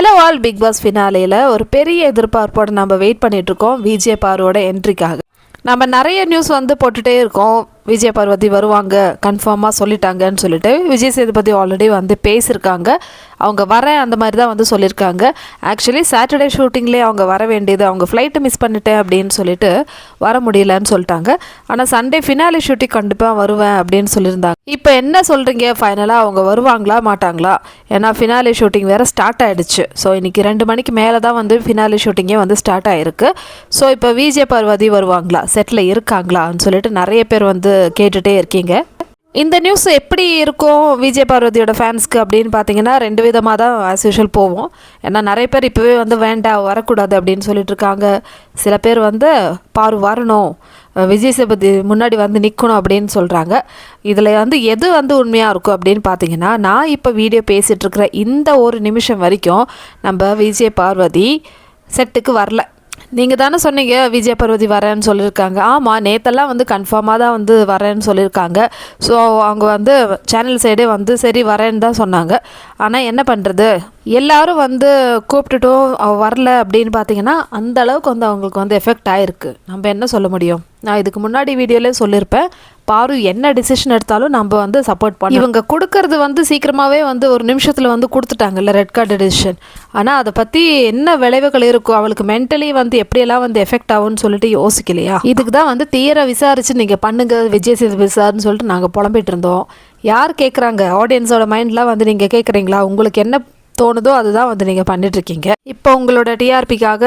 Hello all Bigg Boss ஃபினாலேயில் ஒரு பெரிய எதிர்பார்ப்போடு நம்ம வெயிட் பண்ணிகிட்ருக்கோம் விஜய் பாரோட என்ட்ரிக்காக நம்ம நிறைய நியூஸ் வந்து போட்டுகிட்டே இருக்கோம். விஜய பார்வதி வருவாங்க கன்ஃபார்மாக சொல்லிட்டாங்கன்னு சொல்லிட்டு விஜய் சேதுபதி ஆல்ரெடி வந்து பேசியிருக்காங்க. அவங்க வரேன் அந்த மாதிரி தான் வந்து சொல்லியிருக்காங்க. ஆக்சுவலி சாட்டர்டே ஷூட்டிங்லேயே அவங்க வர வேண்டியது அவங்க ஃப்ளைட்டு மிஸ் பண்ணிட்டேன் அப்படின்னு சொல்லிட்டு வர முடியலன்னு சொல்லிட்டாங்க. ஆனால் சண்டே ஃபினாலே ஷூட்டிங் கண்டிப்பாக வருவேன் அப்படின்னு சொல்லியிருந்தாங்க. இப்போ என்ன சொல்கிறீங்க ஃபைனலாக அவங்க வருவாங்களா மாட்டாங்களா? ஏன்னா ஃபினாலே ஷூட்டிங் வேறு ஸ்டார்ட் ஆகிடுச்சு ஸோ இன்றைக்கி ரெண்டு மணிக்கு மேலே தான் வந்து ஃபினாலே ஷூட்டிங்கே வந்து ஸ்டார்ட் ஆகிருக்கு ஸோ இப்போ விஜே பார்வதி வருவாங்களா? செட்டில் இருக்காங்களான்னு சொல்லிட்டு நிறைய பேர் வந்து கேட்டுகிட்டே இருக்கீங்க. இந்த நியூஸ் எப்படி இருக்கும் விஜய் பார்வதியோட ஃபேன்ஸ்க்கு அப்படின்னு பார்த்தீங்கன்னா ரெண்டு விதமாக தான் ஆஸ் யூஷுவல் போவோம். ஏன்னா நிறைய பேர் இப்போவே வந்து வேண்டாம் வரக்கூடாது அப்படின்னு சொல்லிட்டு இருக்காங்க. சில பேர் வந்து பாரு வரணும். விஜய் சேபதி முன்னாடி வந்து நிற்கணும் அப்படின்னு சொல்கிறாங்க இதில் வந்து எது வந்து உண்மையாக இருக்கும் அப்படின்னு பார்த்தீங்கன்னா நான் இப்போ வீடியோ பேசிகிட்டு இருக்கிற இந்த ஒரு நிமிஷம் வரைக்கும் நம்ம விஜய் பார்வதி செட்டுக்கு வரல. நீங்கள் தானே சொன்னீங்க விஜய் பர்வதி வரேன்னு சொல்லியிருக்காங்க. ஆமாம் நேத்தெல்லாம் வந்து கன்ஃபார்மாக தான் வந்து வரேன்னு சொல்லியிருக்காங்க. ஸோ அவங்க வந்து சேனல் சைடே வந்து சரி வரேன்னு தான் சொன்னாங்க. ஆனால் என்ன பண்ணுறது எல்லாரும் வந்து கூப்பிட்டுட்டும் அவ வரல அப்படின்னு பார்த்தீங்கன்னா அந்த அளவுக்கு வந்து அவங்களுக்கு வந்து எஃபெக்ட் ஆகிருக்கு நம்ம என்ன சொல்ல முடியும்? நான் இதுக்கு முன்னாடி வீடியோலேயே சொல்லியிருப்பேன். பாரு என்ன டிசிஷன் எடுத்தாலும் நம்ம வந்து சப்போர்ட் பண்ண இவங்க கொடுக்கறது வந்து சீக்கிரமாகவே வந்து ஒரு நிமிஷத்தில் வந்து கொடுத்துட்டாங்கல்ல ரெட் கார்டு டிசிஷன் ஆனால் அதை பற்றி என்ன விளைவுகள் இருக்கும்? அவளுக்கு மென்டலி வந்து எப்படியெல்லாம் வந்து எஃபெக்ட் ஆகும்னு சொல்லிட்டு யோசிக்கலையா? இதுக்கு தான் வந்து தீர விசாரிச்சு நீங்கள் பண்ணுங்க விஜய் சேதுபதி சார்னு சொல்லிட்டு நாங்கள் புலம்பிட்டு இருந்தோம். யார் கேட்குறாங்க ஆடியன்ஸோட மைண்ட்லாம் வந்து நீங்கள் கேட்குறீங்களா உங்களுக்கு என்ன தோணுதோ அதுதான் வந்து நீங்கள் பண்ணிட்டுருக்கீங்க இப்போ உங்களோட டிஆர்பிக்காக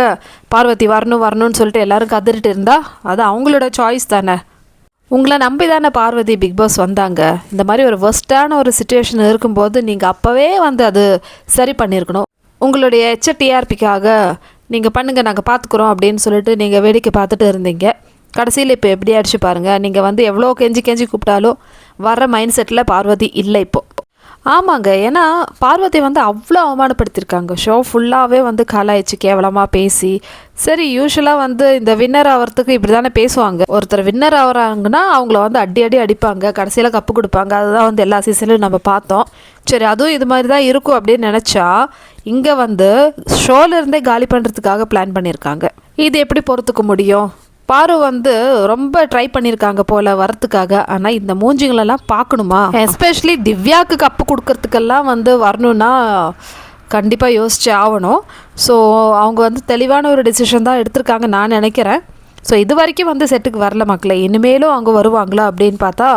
பார்வதி வரணும் வரணும்னு சொல்லிட்டு எல்லாரும் கதறிட்டு இருந்தால் அது அவங்களோட சாய்ஸ் தானே? உங்களை நம்பி தானே பார்வதி பிக் பாஸ் வந்தாங்க? இந்த மாதிரி ஒரு ஒர்ஸ்டான ஒரு சுச்சுவேஷன் இருக்கும்போது நீங்கள் அப்போவே வந்து அது சரி பண்ணியிருக்கணும். உங்களுடைய எச்ச டிஆர்பிக்காக நீங்கள் பண்ணுங்கள் நாங்கள் பார்த்துக்குறோம் அப்படின்னு சொல்லிட்டு நீங்கள் வேடிக்கை பார்த்துட்டு இருந்தீங்க. கடைசியில் இப்போ எப்படி ஆயிடுச்சு பாருங்கள் நீங்கள் வந்து எவ்வளோ கெஞ்சி கெஞ்சி கூப்பிட்டாலும் வர மைண்ட் செட்டில் பார்வதி இல்லை இப்போது ஆமாங்க. ஏன்னா பார்வதி வந்து அவ்வளோ அவமானப்படுத்தியிருக்காங்க ஷோ ஃபுல்லாகவே வந்து காலாயிடுச்சு கேவலமாக பேசி. சரி யூஸ்வலாக வந்து இந்த வின்னர் ஆகிறதுக்கு இப்படி தானே பேசுவாங்க. ஒருத்தர் வின்னர் ஆகிறாங்கன்னா அவங்கள வந்து அடி அடி அடிப்பாங்க. கடைசியில் கப்பு கொடுப்பாங்க. அதுதான் வந்து எல்லா சீசன்லையும் நம்ம பார்த்தோம். சரி அதுவும் இது மாதிரி தான் இருக்கும் அப்படின்னு நினச்சா இங்கே வந்து ஷோலேருந்தே காலி பண்ணுறதுக்காக பிளான் பண்ணியிருக்காங்க இது எப்படி பொறுத்துக்க முடியும்? பாரு வந்து ரொம்ப ட்ரை பண்ணியிருக்காங்க போல வரத்துக்காக ஆனால் இந்த மூஞ்சிங்களெல்லாம் பார்க்கணுமா? எஸ்பெஷலி திவ்யாவுக்கு கப்பு கொடுக்கறதுக்கெல்லாம் வந்து வரணும்னா கண்டிப்பாக யோசிச்சு ஆகணும். ஸோ அவங்க வந்து தெளிவான ஒரு டிசிஷன் தான் எடுத்திருக்காங்க நான் நினைக்கிறேன். ஸோ இது வரைக்கும் வந்து செட்டுக்கு வரல மக்களே. இனிமேலும் அவங்க வருவாங்களா அப்படின்னு பார்த்தா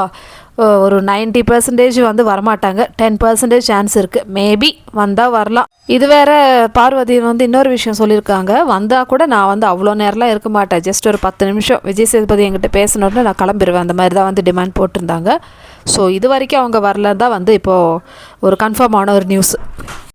ஒரு 90% பர்சன்டேஜ் வந்து வரமாட்டாங்க. டென் பர்சன்டேஜ் சான்ஸ் இருக்குது மேபி வந்தால் வரலாம். இது வேற பார்வதி வந்து இன்னொரு விஷயம் சொல்லியிருக்காங்க. வந்தால் கூட நான் வந்து அவ்வளோ நேரம்லாம் இருக்க மாட்டேன். ஜஸ்ட் ஒரு பத்து நிமிஷம். விஜய் சேதுபதி என்கிட்ட பேசணுன்னு நான் கிளம்பிடுவேன் அந்த மாதிரி தான் வந்து டிமாண்ட் போட்டிருந்தாங்க. ஸோ இது வரைக்கும் அவங்க வரல தான் வந்து இப்போது ஒரு கன்ஃபார்மான ஒரு நியூஸ்